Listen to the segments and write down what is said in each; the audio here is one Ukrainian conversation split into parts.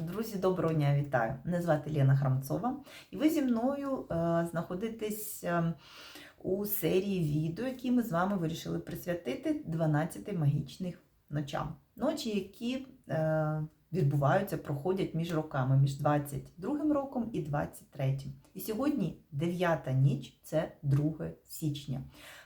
Друзі, доброго дня, вітаю! Мене звати Лена Храмцова, і ви зі мною е, знаходитесь е, у серії відео, які ми з вами вирішили присвятити 12 магічних ночам. Ночі, які е, відбуваються, проходять між роками, між 22 роком і 23. І сьогодні 9 ніч це 2 січня.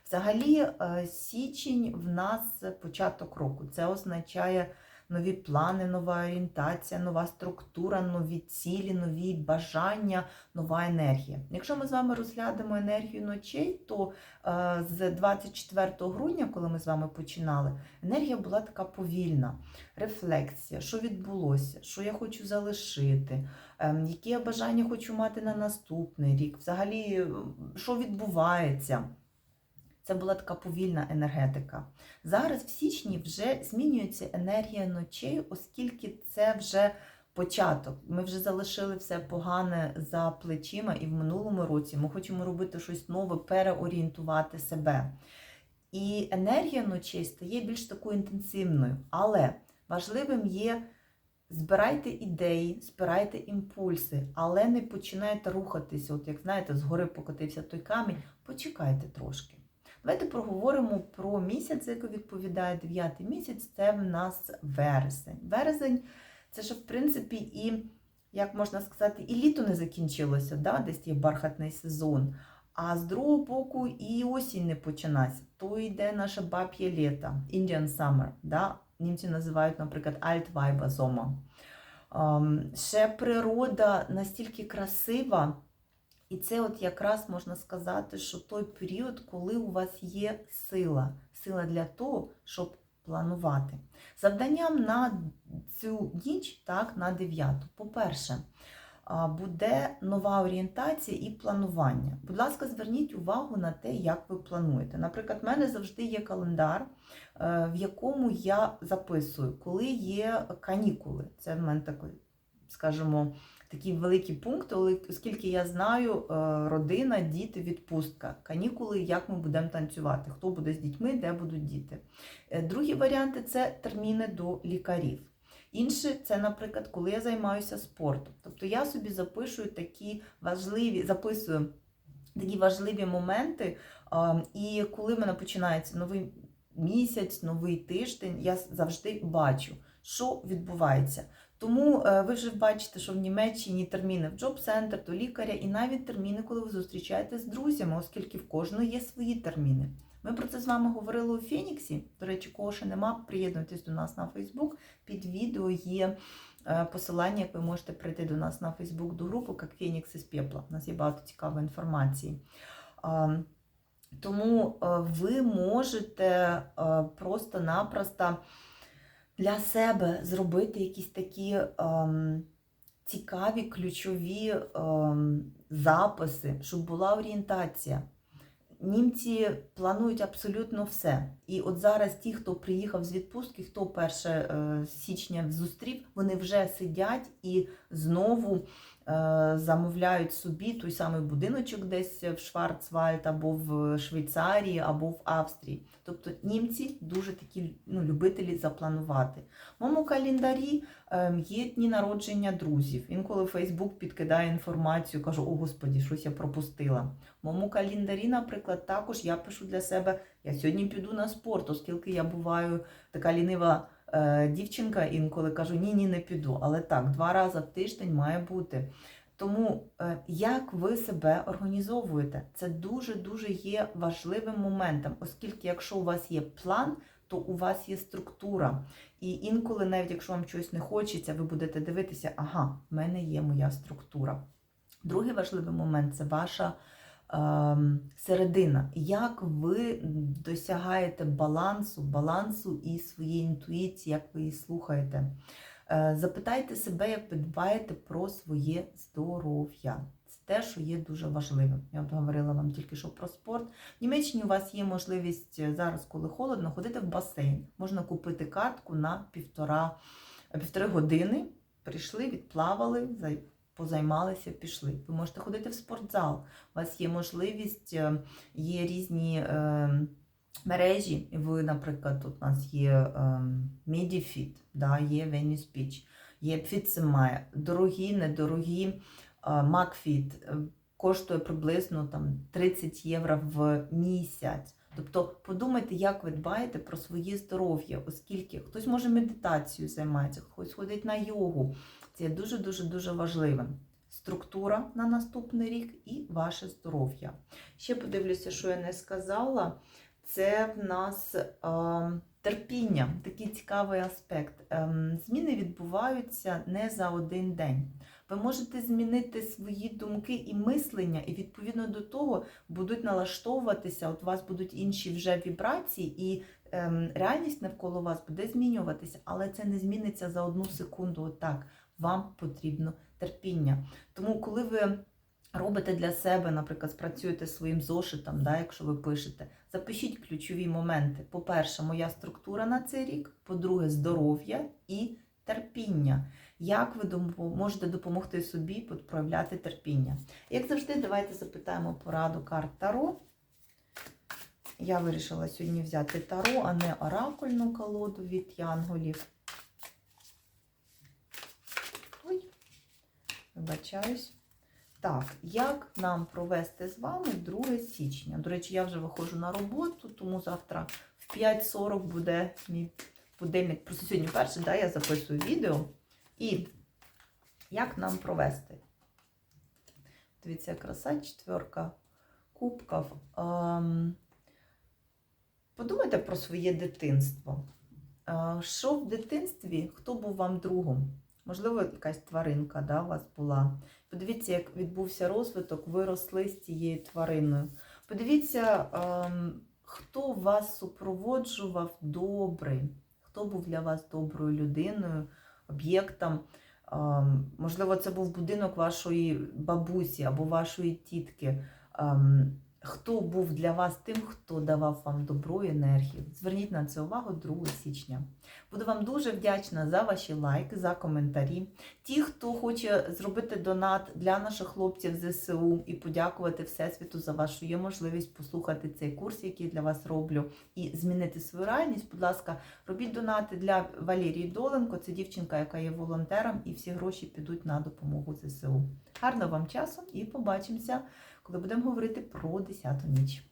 Взагалі, січень в нас початок року. Це означає нові плани, нова орієнтація, нова структура, нові цілі, нові бажання, нова енергія. Якщо ми з вами розглянемо енергію ночей, то е, з 24 грудня, коли ми з вами починали, енергія була така повільна, рефлексія, що відбулося, що я хочу залишити, е, які я бажання хочу мати на наступний рік, взагалі, е, що відбувається. Це була така повільна енергетика. Зараз в січні вже змінюється енергія ночей, оскільки це вже початок. Ми вже залишили все погане за плечима, і в минулому році ми хочемо робити щось нове, переорієнтувати себе. І енергія ночей стає більш такою інтенсивною. Але важливим є. Збирайте ідеї, збирайте імпульси, але не починайте рухатися. От як знаєте, згори покотився той камінь, почекайте трошки. Давайте проговоримо про місяць, який відповідає 9 місяць, це в нас вересень. Вересень це ж, в принципі, і, як можна сказати, і літо не закінчилося, да? десь є бархатний сезон. А з другого боку, і осінь не починається. То йде наше баб'є літо, Indian Summer. Да? Німці називають, наприклад, Altweiber Sommer. Um, ще природа настільки красива. І це от якраз можна сказати, що той період, коли у вас є сила, сила для того, щоб планувати. Завданням на цю ніч, так, на 9, по-перше, буде нова орієнтація і планування. Будь ласка, зверніть увагу на те, як ви плануєте. Наприклад, в мене завжди є календар, в якому я записую, коли є канікули. Це в мене такий, скажімо, Такий великий пункт, оскільки я знаю, родина, діти, відпустка, канікули, як ми будемо танцювати, хто буде з дітьми, де будуть діти. Е, другі варіанти це терміни до лікарів. Інше це, наприклад, коли я займаюся спортом. Тобто я собі запишу такі важливі, записую такі важливі моменти, і коли в мене починається новий місяць, новий тиждень, я завжди бачу, що відбувається. Тому е, ви вже бачите, що в Німеччині терміни в джоб-центр, до лікаря, і навіть терміни, коли ви зустрічаєтесь з друзями, оскільки в кожного є свої терміни. Ми про це з вами говорили у Феніксі. До речі, кого ще нема, приєднуйтесь до нас на Фейсбук. Під відео є е, посилання, як ви можете прийти до нас на Фейсбук до групи як Фенікс із Пепла. У нас є багато цікавої інформації. Тому е, ви можете просто-напросто для себе зробити якісь такі ем, цікаві ключові ем, записи, щоб була орієнтація. Німці планують абсолютно все. І от зараз ті, хто приїхав з відпустки, хто 1 січня зустрів, вони вже сидять і знову Е, замовляють собі той самий будиночок десь в Шварцвальд, або в Швейцарії, або в Австрії. Тобто німці дуже такі ну, любителі запланувати. В моєму календарі ем, є дні народження друзів. Інколи Фейсбук підкидає інформацію, кажу, о господі, щось я пропустила. В моєму календарі, наприклад, також я пишу для себе, я сьогодні піду на спорт, оскільки я буваю така лінива. Е, дівчинка інколи кажу, ні, ні, не піду. Але так, два рази в тиждень має бути. Тому е, як ви себе організовуєте, це дуже-дуже є важливим моментом, оскільки, якщо у вас є план, то у вас є структура. І інколи, навіть якщо вам щось не хочеться, ви будете дивитися, ага, в мене є моя структура. Другий важливий момент це ваша середина. Як ви досягаєте балансу, балансу і своєї інтуїції, як ви її слухаєте? Е, запитайте себе, як ви дбаєте про своє здоров'я. Це те, що є дуже важливим. Я от говорила вам тільки що про спорт. В Німеччині у вас є можливість е, зараз, коли холодно, ходити в басейн. Можна купити картку на півтора, півтори години. Прийшли, відплавали, позаймалися, пішли. Ви можете ходити в спортзал. У вас є можливість, е, є різні е, мережі. Ви, наприклад, тут у нас є е, Medifit, да, є Venice Beach, є Фіцемай, дорогі, недорогі е, коштує приблизно там 30 євро в місяць. Тобто подумайте, як ви дбаєте про своє здоров'я, оскільки хтось може медитацією займається, хтось ходить на йогу. Це дуже-дуже дуже важливе. Структура на наступний рік і ваше здоров'я. Ще подивлюся, що я не сказала. Це в нас е, терпіння, такий цікавий аспект. Ем, зміни відбуваються не за один день. Ви можете змінити свої думки і мислення, і відповідно до того будуть налаштовуватися, от у вас будуть інші вже вібрації, і ем, реальність навколо вас буде змінюватися, але це не зміниться за одну секунду. Отак. Вам потрібно терпіння. Тому, коли ви робите для себе, наприклад, спрацюєте своїм зошитом, да, якщо ви пишете, запишіть ключові моменти. По-перше, моя структура на цей рік, по-друге, здоров'я і терпіння. Як ви можете допомогти собі проявляти терпіння? Як завжди, давайте запитаємо пораду карт Таро. Я вирішила сьогодні взяти Таро, а не оракульну колоду від янголів. Ой, вибачаюсь. Так, як нам провести з вами 2 січня? До речі, я вже виходжу на роботу, тому завтра в 5.40 буде мій будильник. Просто сьогодні перше, да, я записую відео. І як нам провести? Дивіться, краса, четверка кубків. Ем, Подумайте про своє дитинство. Е, Що в дитинстві, хто був вам другом? Можливо, якась тваринка да, у вас була. Подивіться, як відбувся розвиток, ви росли з цією твариною. Подивіться, ем, хто вас супроводжував добрий, хто був для вас доброю людиною, об'єктом. Ем, Можливо, це був будинок вашої бабусі або вашої тітки. Хто був для вас тим, хто давав вам добро і енергію? Зверніть на це увагу 2 січня. Буду вам дуже вдячна за ваші лайки, за коментарі. Ті, хто хоче зробити донат для наших хлопців ЗСУ і подякувати Всесвіту за вашу є можливість послухати цей курс, який я для вас роблю, і змінити свою реальність. Будь ласка, робіть донати для Валерії Доленко. Це дівчинка, яка є волонтером, і всі гроші підуть на допомогу ЗСУ. Гарного вам часу і побачимося, коли будемо говорити про 10-ту ніч.